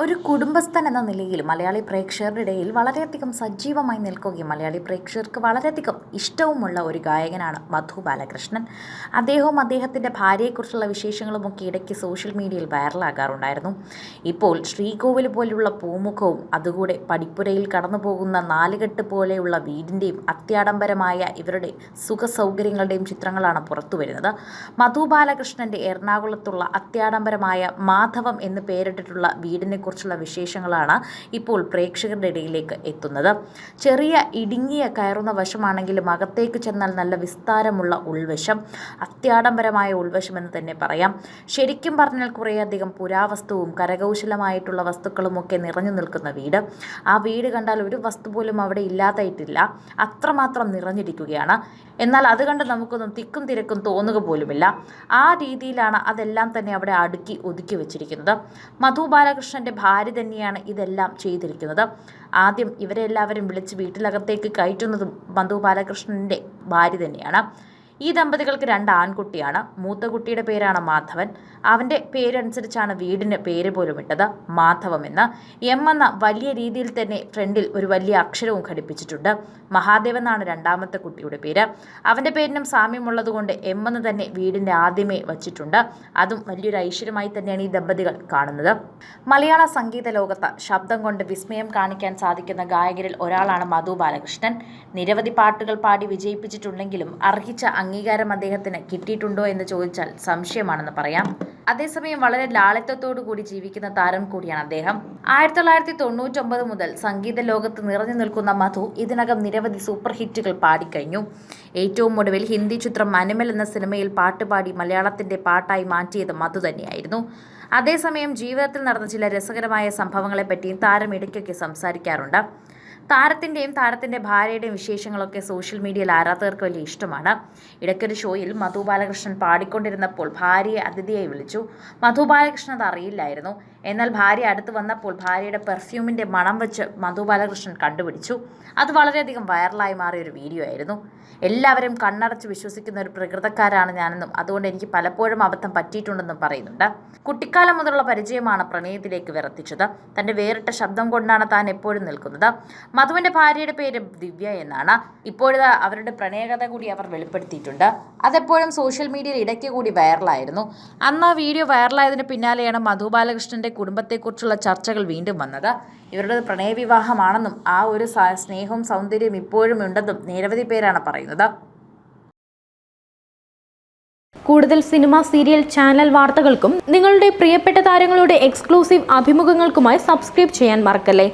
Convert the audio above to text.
ഒരു കുടുംബസ്ഥൻ എന്ന നിലയിൽ മലയാളി പ്രേക്ഷകരുടെ ഇടയിൽ വളരെയധികം സജീവമായി നിൽക്കുകയും മലയാളി പ്രേക്ഷകർക്ക് വളരെയധികം ഇഷ്ടവുമുള്ള ഒരു ഗായകനാണ് മധു ബാലകൃഷ്ണൻ. അദ്ദേഹവും അദ്ദേഹത്തിന്റെ ഭാര്യയെക്കുറിച്ചുള്ള വിശേഷങ്ങളുമൊക്കെ ഇടയ്ക്ക് സോഷ്യൽ മീഡിയയിൽ വൈറലാകാറുണ്ടായിരുന്നു. ഇപ്പോൾ ശ്രീകോവിൽ പോലെയുള്ള പൂമുഖവും അതുകൂടെ പടിപ്പുരയിൽ കടന്നു പോകുന്ന നാലുകെട്ട് പോലെയുള്ള വീടിന്റെയും അത്യാഡംബരമായ ഇവരുടെ സുഖ സൗകര്യങ്ങളുടെയും ചിത്രങ്ങളാണ് പുറത്തു വരുന്നത് മധു ബാലകൃഷ്ണന്റെ എറണാകുളത്തുള്ള അത്യാഡംബരമായ മാധവം എന്ന് പേരിട്ടിട്ടുള്ള വീടിനെ കുറിച്ചുള്ള വിശേഷങ്ങളാണ് ഇപ്പോൾ പ്രേക്ഷകരുടെ ഇടയിലേക്ക് എത്തുന്നത്. ചെറിയ ഇടുങ്ങിയ കയറുന്ന വശമാണെങ്കിലും അകത്തേക്ക് ചെന്നാൽ നല്ല വിസ്താരമുള്ള ഉൾവശം അത്യാഡംബരമായ ഉൾവശം എന്ന് തന്നെ പറയാം. ശരിക്കും പറഞ്ഞാൽ കുറേയധികം പുരാവസ്തുവും കരകൗശലമായിട്ടുള്ള വസ്തുക്കളുമൊക്കെ നിറഞ്ഞു നിൽക്കുന്ന വീട്. ആ വീട് കണ്ടാൽ ഒരു വസ്തു പോലും അവിടെ ഇല്ലാതായിട്ടില്ല. അത്രമാത്രം നിറഞ്ഞിരിക്കുകയാണ്. എന്നാൽ അത് കണ്ട് നമുക്കൊന്നും തിക്കും തിരക്കും തോന്നുക പോലുമില്ല. ആ രീതിയിലാണ് അതെല്ലാം തന്നെ അവിടെ അടുക്കി ഒതുക്കി വെച്ചിരിക്കുന്നത്. മധു ബാലകൃഷ്ണന്റെ ഭാര്യ തന്നെയാണ് ഇതെല്ലാം ചെയ്തിരിക്കുന്നത്. ആദ്യം ഇവരെല്ലാവരും വിളിച്ച് വീട്ടിലകത്തേക്ക് കയറ്റുന്നതും മധു ബാലകൃഷ്ണന്റെ ഭാര്യ തന്നെയാണ്. ഈ ദമ്പതികൾക്ക് രണ്ട് ആൺകുട്ടിയാണ്. മൂത്ത കുട്ടിയുടെ പേരാണ് മാധവൻ. അവന്റെ പേരനുസരിച്ചാണ് വീടിന് പേര് പോലും ഇട്ടത് മാധവം എന്ന്. എം എന്ന വലിയ രീതിയിൽ തന്നെ ഫ്രണ്ടിൽ ഒരു വലിയ അക്ഷരവും ഘടിപ്പിച്ചിട്ടുണ്ട്. മഹാദേവൻ എന്നാണ് രണ്ടാമത്തെ കുട്ടിയുടെ പേര്. അവന്റെ പേരിനും സാമ്യമുള്ളതുകൊണ്ട് എം എന്ന് തന്നെ വീടിന്റെ ആദ്യമേ വച്ചിട്ടുണ്ട്. അതും വലിയൊരു ഐശ്വര്യമായി തന്നെയാണ് ഈ ദമ്പതികൾ കാണുന്നത്. മലയാള സംഗീത ലോകത്ത് ശബ്ദം കൊണ്ട് വിസ്മയം കാണിക്കാൻ സാധിക്കുന്ന ഗായകരിൽ ഒരാളാണ് മധു ബാലകൃഷ്ണൻ. നിരവധി പാട്ടുകൾ പാടി വിജയിപ്പിച്ചിട്ടുണ്ടെങ്കിലും അർഹിച്ച അംഗീകാരം അദ്ദേഹത്തിന് കിട്ടിയിട്ടുണ്ടോ എന്ന് ചോദിച്ചാൽ സംശയമാണെന്ന് പറയാം. അതേസമയം വളരെ ലാളിത്യത്തോടു കൂടി ജീവിക്കുന്ന താരം കൂടിയാണ് അദ്ദേഹം. ആയിരത്തി തൊള്ളായിരത്തി തൊണ്ണൂറ്റൊമ്പത് മുതൽ സംഗീത ലോകത്ത് നിറഞ്ഞു നിൽക്കുന്ന മധു ഇതിനകം നിരവധി സൂപ്പർ ഹിറ്റുകൾ പാടിക്കഴിഞ്ഞു. ഏറ്റവും ഒടുവിൽ ഹിന്ദി ചിത്രം അനിമൽ എന്ന സിനിമയിൽ പാട്ടുപാടി മലയാളത്തിന്റെ പാട്ടായി മാറ്റിയത് മധു തന്നെയായിരുന്നു. അതേസമയം ജീവിതത്തിൽ നടന്ന ചില രസകരമായ സംഭവങ്ങളെപ്പറ്റിയും താരം ഇടയ്ക്കൊക്കെ സംസാരിക്കാറുണ്ട്. താരത്തിന്റെയും താരത്തിന്റെ ഭാര്യയുടെയും വിശേഷങ്ങളൊക്കെ സോഷ്യൽ മീഡിയയിൽ ആരാധകർക്ക് വലിയ ഇഷ്ടമാണ്. ഇടയ്ക്കൊരു ഷോയിൽ മധു ബാലകൃഷ്ണൻ പാടിക്കൊണ്ടിരുന്നപ്പോൾ ഭാര്യയെ അതിഥിയായി വിളിച്ചു. മധു ബാലകൃഷ്ണൻ അത് അറിയില്ലായിരുന്നു. എന്നാൽ ഭാര്യ അടുത്ത് വന്നപ്പോൾ ഭാര്യയുടെ പെർഫ്യൂമിന്റെ മണം വെച്ച് മധു ബാലകൃഷ്ണൻ കണ്ടുപിടിച്ചു. അത് വളരെയധികം വൈറലായി മാറിയ ഒരു വീഡിയോ ആയിരുന്നു. എല്ലാവരും കണ്ണടച്ച് വിശ്വസിക്കുന്ന ഒരു പ്രകൃതക്കാരാണ് ഞാനെന്നും അതുകൊണ്ട് എനിക്ക് പലപ്പോഴും അബദ്ധം പറ്റിയിട്ടുണ്ടെന്നും പറയുന്നുണ്ട്. കുട്ടിക്കാലം മുതലുള്ള പരിചയമാണ് പ്രണയത്തിലേക്ക് വിറത്തിച്ചത് തന്റെ വേറിട്ട ശബ്ദം കൊണ്ടാണ് താൻ എപ്പോഴും നിൽക്കുന്നത്. മധുവിന്റെ ഭാര്യയുടെ പേര് ദിവ്യ എന്നാണ്. ഇപ്പോഴത്തെ അവരുടെ പ്രണയകഥ കൂടി അവർ വെളിപ്പെടുത്തിയിട്ടുണ്ട്. അതെപ്പോഴും സോഷ്യൽ മീഡിയയിൽ ഇടയ്ക്ക് കൂടി വൈറലായിരുന്നു. അന്ന് ആ വീഡിയോ വൈറലായതിന് പിന്നാലെയാണ് മധു ബാലകൃഷ്ണന്റെ കുടുംബത്തെക്കുറിച്ചുള്ള ചർച്ചകൾ വീണ്ടും വന്നത്. ഇവരുടെ പ്രണയവിവാഹമാണെന്നും ആ ഒരു സ്നേഹവും സൗന്ദര്യവും ഇപ്പോഴും ഉണ്ടെന്നും നിരവധി പേരാണ് പറയുന്നത്. കൂടുതൽ സിനിമ സീരിയൽ ചാനൽ വാർത്തകൾക്കും നിങ്ങളുടെ പ്രിയപ്പെട്ട താരങ്ങളുടെ എക്സ്ക്ലൂസീവ് അഭിമുഖങ്ങൾക്കുമായി സബ്സ്ക്രൈബ് ചെയ്യാൻ മറക്കല്ലേ?